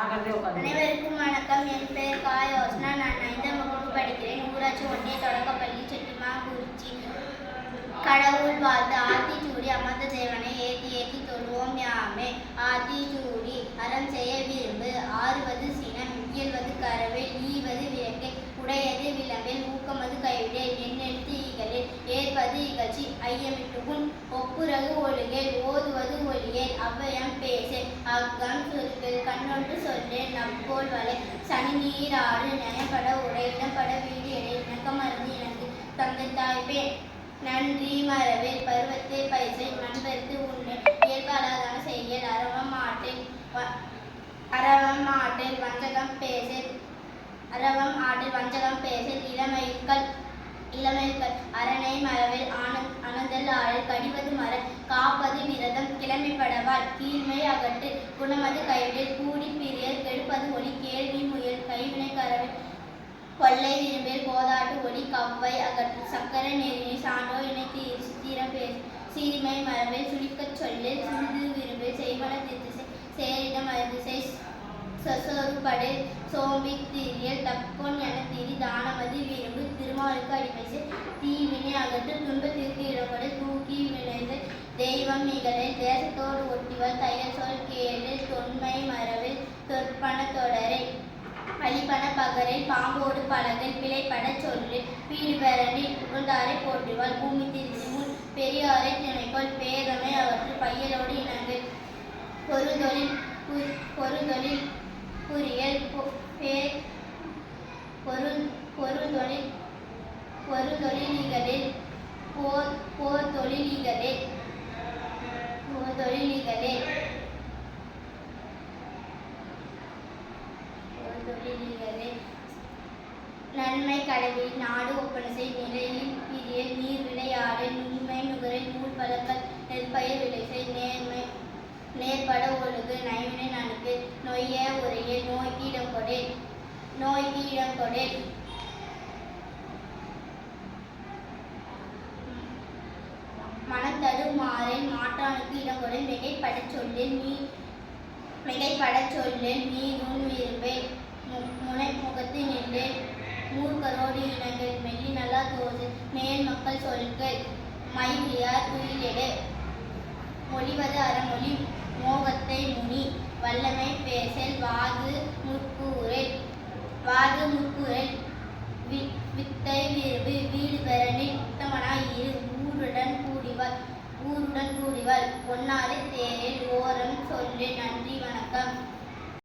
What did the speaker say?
அனைவருக்கும் வணக்கம். என் பெயர் காயோஸ்னா நான் ஐந்தாம் வகுப்பு படிக்கிறேன். ஊராட்சி ஒன்றிய தொடக்கப்பள்ளி செட்டிமாங்குறிச்சி. கடவுள் வாழ்த்து. ஆத்திச்சூடி அமர்ந்த தேவனை ஏத்தி ஏத்தி தொழுவோம் யாமே. ஆத்திச்சூடி அறம் செய்ய விரும்பு. ஆறுவது சினம் இயல்வது கரவில் ஈவது விளக்கு. உடையது விளம்பில் ஊக்கமது கைவிடேன் எண்ணெழுத்து இகழில். ஏற்பது இகழ்ச்சி. ஐயமிட்டுகுன் ஒப்புரகு ஒழுகேல். ஓதுவது ஒளியேல் அவ்வயம் பேசேன். அக்கம் சுருக்கில் கண்ணொன்று சொல்லேன் நம்போல் வலை சனி நீராடு நயப்பட உடை இனப்பட வீடு எடை இணக்கமருந்து எனக்கு தந்தை தாய்ப்பேன் நன்றி மரபில் பருவத்தை பைசை நண்பருக்கு உன்னை இயல்பாலாதான செய்யல் அரவம் ஆட்டில் அரவம் ஆட்டில் வஞ்சகம் பேசில் அரவம் ஆட்டில் வஞ்சகம் பேசில் இளமைகள் இளமைகள் அரணை மரபில் ஆனந்த் அனந்தல் ஆழல் கடிவது மர காப்பது விரதம் கிளம்பிப்படவாள் கீழ்மை அகட்டு குணமது கைவிடல் கூடி பிரியல் கெடுப்பது ஒளி கேள்வி முயல் கைவினை கரவில் கொள்ளை விரும்பில் போதாட்டு ஒளி கவ்வை அகற்று சக்கர நெறியை சான்றோ இணைத்து சித்திரம் பேசு சீர்மை மரபில் சுழிக்கச் சொல்லு சிறிது விரும்பில் செய்வன திசை சேரிடம் மருதிசை சொசொருபடு சோம்பி திரியல் தக்கோன் என திரி தானமதி விரும்பு திருமாலுக்கு அடிமை தீவினை அகற்று துன்பத்திற்கு இடப்படு தூக்கி விளை தெய்வம் நிகழில் தேசத்தோடு ஒட்டிவள் தையல் சொல் கேளில் தொன்மை மரபில் தொற்பன தொடரை அழிப்பன பகரில் பாம்போடு பழகில் பிழைப்பட சொல்லு வீடு புகழ்ந்தாரை போற்றுவாள். பூமி திருச்சி முன் பெரியாரை துணைக்கோள் பேதமை அவற்றில் பையலோடு இணங்கு. பொருதொழில் பு- பொருதொழில் புரியல் பொருள் பொருதொழில் பொருதொழிலிகளில் போர் போர் தொழிலிகளே போர் தொழிலிகளே நன்மை கடவில் நாடு ஒப்பனசை நிலையில் பிரிய நீர் விளையாடு நுண்மை நுகரை நூல் பழக்கல் நெற்பயிர் விளைசை நேர்மை நேர்பட ஒழுகு நயவினை நனுக்கு நொய்ய உரையே நோய்க்கு இடம் கொடே நோய்க்கு இடம் கொடே மனத்தடு மாறில் மாற்றானுக்கு இடம் மிகைப்படச் சொல்லில் நீ மிகைப்படச் சொல்லில் நீ நுண் விரும்பே முனை முகத்து நின்று மூர்க்கரோடு இனங்கள் மெல்லி நல்லா தோது மேல் மக்கள் சொல்கள் மயிலியார் துயிலெடு. மொழிவது அறமொழி மோகத்தை முனி வல்லமை பேசல் வாது முற்கூரில் வாது முற்கூரில் வித்தை விரும்பு வீடு பெறனில் உத்தமனாய் இரு ஊருடன் கூடிவாள் ஊருடன் கூடிவாள் பொன்னாறு தேரில் ஓரம் சொல்லி நன்றி வணக்கம்.